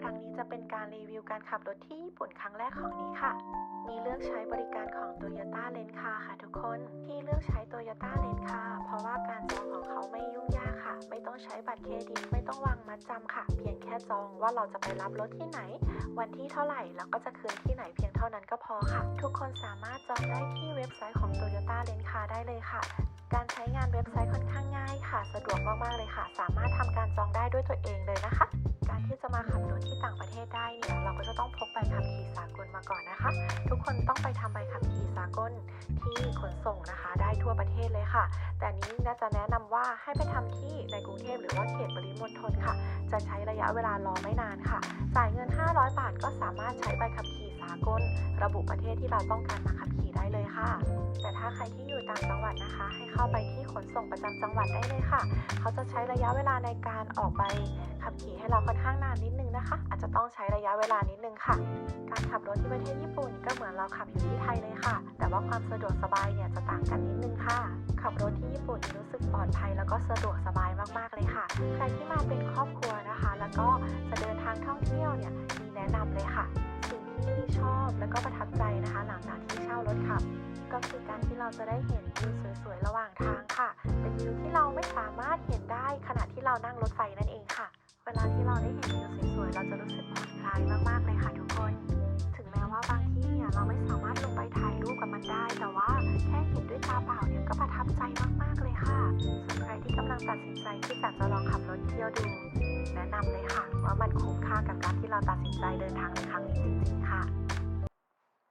ครั้งนี้จะเป็นการรีวิวการขับรถที่ญี่ปุ่นครั้งแรกของนี้ค่ะมีเลือกใช้บริการของ Toyota l e n c a r ค่ะทุกคน ที่เลือกใช้ Toyota l e n c a r เพราะว่าการจองของเขาไม่ยุ่งยากค่ะ ไม่ต้องใช้บัตรเครดิต ไม่ต้องวางมัดจำค่ะ เพียงแค่จองว่าเราจะไปรับรถที่ไหน วันที่เท่าไหร่แล้วก็จะคืนที่ไหนเพียงเท่านั้นก็พอค่ะ ทุกคนสามารถจองได้ที่เว็บไซต์ของ Toyota l e n c a r ได้เลยค่ะ การใช้งานเว็บไซต์ค่อนข้างง่ายค่ะ สะดวกมากๆเลยค่ะ สามารถทำการจองได้ด้วยตัวเองเลยนะคะ ที่จะมาขับรถที่ต่างประเทศได้เนี่ยเราก็จะต้องพกใบขับขี่สากลมาก่อนนะคะ ทุกคนต้องไปทำใบขับขี่สากลที่ขนส่งนะคะ ได้ทั่วประเทศเลยค่ะ แต่นี้น่าจะแนะนำว่าให้ไปทำที่ในกรุงเทพหรือว่าเขตปริมณฑลค่ะ จะใช้ระยะเวลารอไม่นานค่ะ จ่ายเงิน 500 บาทก็สามารถใช้ใบขับขี่สากล ระบุประเทศที่เราต้องการมาขับขี่ได้เลยค่ะ แต่ถ้าใครที่อยู่ต่างจังหวัดนะคะ ให้เข้าไป ขนส่งประจำจังหวัดได้เลยค่ะ เขาจะใช้ระยะเวลาในการออกใบขับขี่ให้เราค่อนข้างนานนิดนึงนะคะ อาจจะต้องใช้ระยะเวลานิดนึงค่ะ การขับรถที่ประเทศญี่ปุ่นก็เหมือนเราขับอยู่ที่ไทยเลยค่ะ แต่ว่าความสะดวกสบายเนี่ยจะต่างกันนิดนึงค่ะ ขับรถที่ญี่ปุ่นรู้สึกปลอดภัยแล้วก็สะดวกสบายมากๆเลยค่ะ ใครที่มาเป็นครอบครัวนะคะ แล้วก็จะเดินทางท่องเที่ยวเนี่ยมีแนะนำเลยค่ะ สิ่งที่ชอบแล้วก็ประทับใจนะคะ หลังจากที่ รถขับ ก็คือการที่เราจะได้เห็นวิวสวยๆระหว่างทางค่ะ เป็นวิวที่เราไม่สามารถเห็นได้ขณะที่เรานั่งรถไฟนั่นเองค่ะ เวลาที่เราได้เห็นวิวสวยๆเราจะรู้สึกผ่อนคลายมากๆเลยค่ะทุกคน ถึงแม้ว่าบางที่เนี่ยเราไม่สามารถลงไปถ่ายรูปกับมันได้ แต่ว่าแค่เห็นด้วยตาเปล่าเนี่ยก็ประทับใจมากๆเลยค่ะส่วนใครที่กำลังตัดสินใจที่อยากจะลองขับรถเที่ยวดูแนะนำเลยค่ะว่ามันคุ้มค่ากับการที่เราตัดสินใจเดินทางในครั้งนี้จริงๆค่ะ